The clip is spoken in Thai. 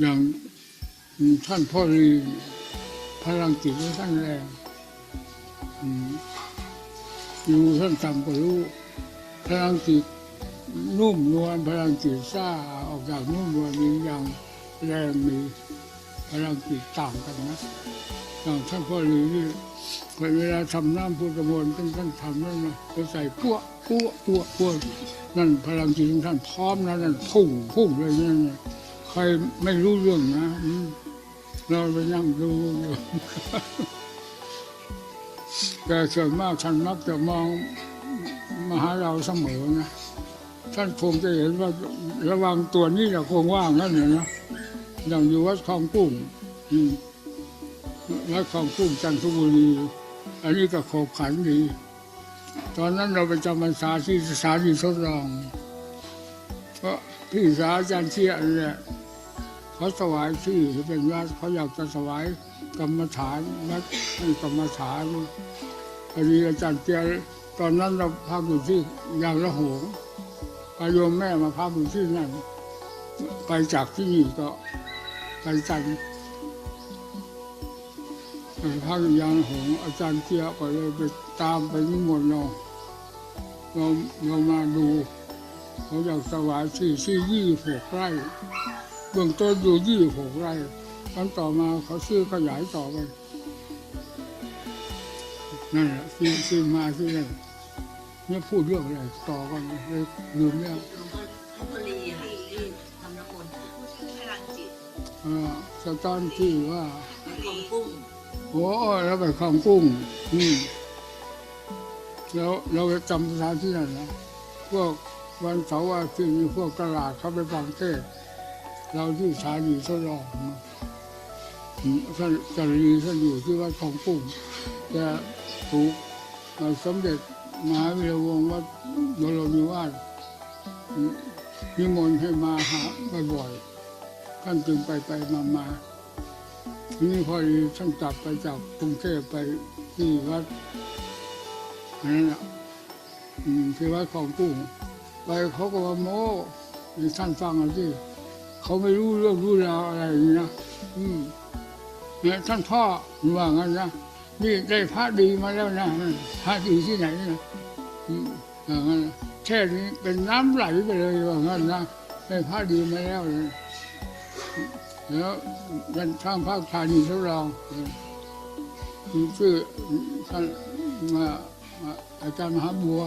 อย่างท่านพ่อรีพลังจิตของท่านแรงอยู่ท่านต่ำกว่ารู้พลังจิตนุ่มนวลพลังจิตซ่าออกจากนุ่มนวลมีอย่างแรงมีพลังจิตต่างกันนะอย่างท่านพ่อรีนี่เวลาทำน้ำพุทธมนต์ท่านท่านทำนั่นนะเขาใส่ปั้วปั้วปั้วปั้วนั่นพลังจิตของท่านพร้อมนะนั่นพุ่งพุ่งเลยนั่นนะ รไม่รู้เรื่องนะเราไปนั่งดูอยู่แต่ส่วนมากท่านมักจะมองมาหาเราเสมอนะท่านคงจะเห็นว่าระวังตัวนี้จะคงว่างนั่นแหละนะอย่างอยู่วัดคลองกุ้งวัดคลองกุ้งจันทบุรีอันนี้ก็โขบขันดี ตอนนั้นเราไปจำพรรษาที่สถานีทดลอง เพราะพี่สาวอาจารย์เชี่ยเนี่ย เขาถวายที่เป็นวัดเขาอยากจะถวายกรรมฐานวัดให้กรรมฐานพอดีอาจารย์เจียตอนนั้นเราพักอยู่ที่ยางละหงพาโยมแม่มาพักอยู่ที่นั่นไปจากที่นี่ก็ไปจันไปพักยางละหงอาจารย์เจียก็เลยไปตามไปนิมนต์เราเราเรามาดู เขาอยากถวายที่ที่ยี่หกไร่ เบื้องต้นอยู่ยี่หกไร่ตอนต่อมาเขาซื้อขยายต่อไปนั่นแหละที่ที่มาที่นั่นเนี่ยพูดเรื่องอะไรต่อกันเลยลืมแล้วหลวงพ่อพระลีที่ที่ทำน้ำมนต์พลังจิตเอ่อสตอนที่ว่าของกุ้งโอ้แล้วไปคลองกุ้ง อืมแล้วเราไปจำสถานที่นั่นนะพวกวันเสาร์อาทิตย์มีพวกตลาดเขาไปฟังเทศน์ เราที่สถานีทดลองนะอืมท่านจารยีท่านอยู่ที่วัดคลองกุ้งแต่ถูกสมเด็จมหาวีระวงศ์วัดบรมนิวาสนิมนต์ให้มาหาบ่อยๆท่านจึงไปไปมามาทีนี้พอดีท่านกลับไปจากกรุงเทพไปที่วัดอันนั้นน่ะที่วัดของกุ้งไปเขาก็ว่าโม้ให้ท่านฟังเอาสิ เขาไม่รู้เรื่องรู้ราวอะไรอย่างนี้นะอืมเนี่ยท่านพ่อว่างั้นนะนี่ได้พระดีมาแล้วนะพระดีที่ไหนนะอืมว่างั้นแค่นี้เป็นน้ำไหลไปเลยว่างั้นนะได้พระดีมาแล้วเลยแล้วเป็นช่างภาพชานีทดลองชื่อท่านมาอาจารย์มหาบัว